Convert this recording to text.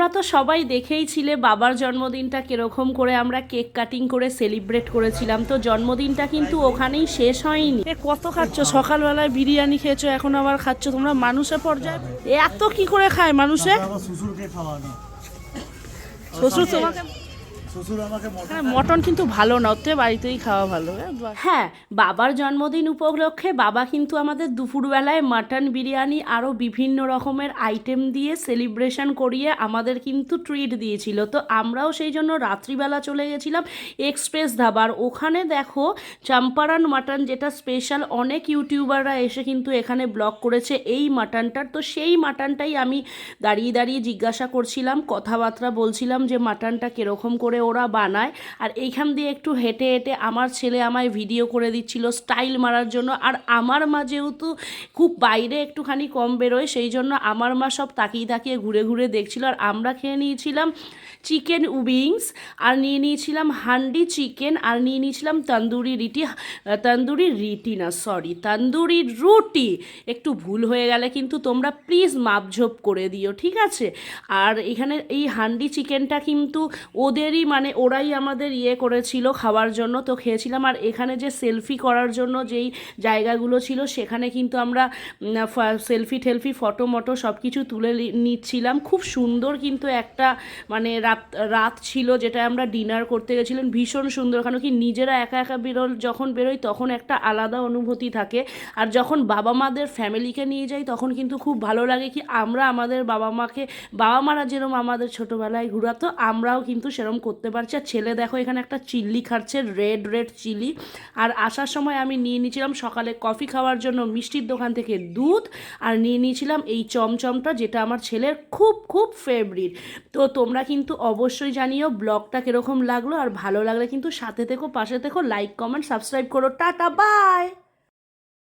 তোমরা তো সবাই দেখেই ছিলে বাবার জন্মদিনটা কীরকম করে আমরা কেক কাটিং করে সেলিব্রেট করেছিলাম। তো জন্মদিনটা কিন্তু ওখানেই শেষ হয়নি। এ কত খাচ্ছ? সকালবেলায় বিরিয়ানি খেয়েছো এখন আবার খাচ্ছ? তোমরা মানুষে পর্যায়ে? এত কি করে খায় মানুষে? শ্বশুর তোমাকে হ্যাঁ মটন কিন্তু ভালো না ওতে বাড়িতেই খাওয়া ভালো হ্যাঁ বাবার জন্মদিন উপলক্ষে বাবা কিন্তু আমাদের দুপুরবেলায় মাটন বিরিয়ানি আরও বিভিন্ন রকমের আইটেম দিয়ে সেলিব্রেশন করিয়ে আমাদের কিন্তু ট্রিট দিয়েছিল। তো আমরাও সেই জন্য রাত্রিবেলা চলে গেছিলাম এক্সপ্রেস ধাবার। ওখানে দেখো চাম্পারান মাটন যেটা স্পেশাল অনেক ইউটিউবাররা এসে কিন্তু এখানে ব্লগ করেছে এই মাটনটার। তো সেই মাটনটাই আমি দাঁড়িয়ে দাঁড়িয়ে জিজ্ঞাসা করছিলাম কথাবার্তা বলছিলাম যে মাটনটা কীরকম করে ওরা বানায়। আর এইখান দিয়ে একটু হেঁটে হেঁটে আমার ছেলে আমায় ভিডিও করে দিচ্ছিল স্টাইল মারার জন্য। আর আমার মা যেহেতু খুব বাইরে একটুখানি কম বেরোয়, সেই জন্য আমার মা সব তাকিয়ে তাকিয়ে ঘুরে ঘুরে দেখছিল। আর আমরা খেয়ে নিয়েছিলাম চিকেন উইংস আর নিয়ে নিয়েছিলাম হান্ডি চিকেন আর নিয়ে নিয়েছিলাম তন্দুরি রিটি। তন্দুরি রিটি না সরি তন্দুরি রুটি। একটু ভুল হয়ে গেলে কিন্তু তোমরা প্লিজ মাপঝোপ করে দিও, ঠিক আছে? আর এখানে এই হান্ডি চিকেনটা কিন্তু ওদেরই মানে ওরাই আমাদের ইয়ে করেছিল খাওয়ার জন্য, তো খেয়েছিলাম। আর এখানে যে সেলফি করার জন্য যেই জায়গাগুলো ছিল, সেখানে কিন্তু আমরা সেলফি টেলফি ফটো মটো সব কিছু তুলে নিচ্ছিলাম। খুব সুন্দর কিন্তু একটা মানে রাত রাত ছিল যেটা আমরা ডিনার করতে গেছিলাম ভীষণ সুন্দর, কারণ কি নিজেরা একা একা বেরোল, যখন বেরোই তখন একটা আলাদা অনুভূতি থাকে। আর যখন বাবা মাদের ফ্যামিলিকে নিয়ে যাই, তখন কিন্তু খুব ভালো লাগে কি আমরা আমাদের বাবা মাকে, বাবা মারা যেরকম আমাদের ছোটোবেলায় ঘুরাতো, আমরাও কিন্তু সেরকম করতে পারছি। আর ছেলে দেখো এখানে একটা চিল্লি খাচ্ছে রেড রেড চিলি আর আসার সময় আমি নিয়ে নিয়েছিলাম সকালে কফি খাওয়ার জন্য মিষ্টির দোকান থেকে দুধ। আর নিয়ে নিয়েছিলাম এই চমচমটা যেটা আমার ছেলের খুব খুব ফেভারিট তো তোমরা কিন্তু অবশ্যই জানিও ব্লগটা কীরকম লাগল। আর ভালো লাগলে কিন্তু সাথে থেকো, পাশে থেকো লাইক কমেন্ট সাবস্ক্রাইব করো। Tata bye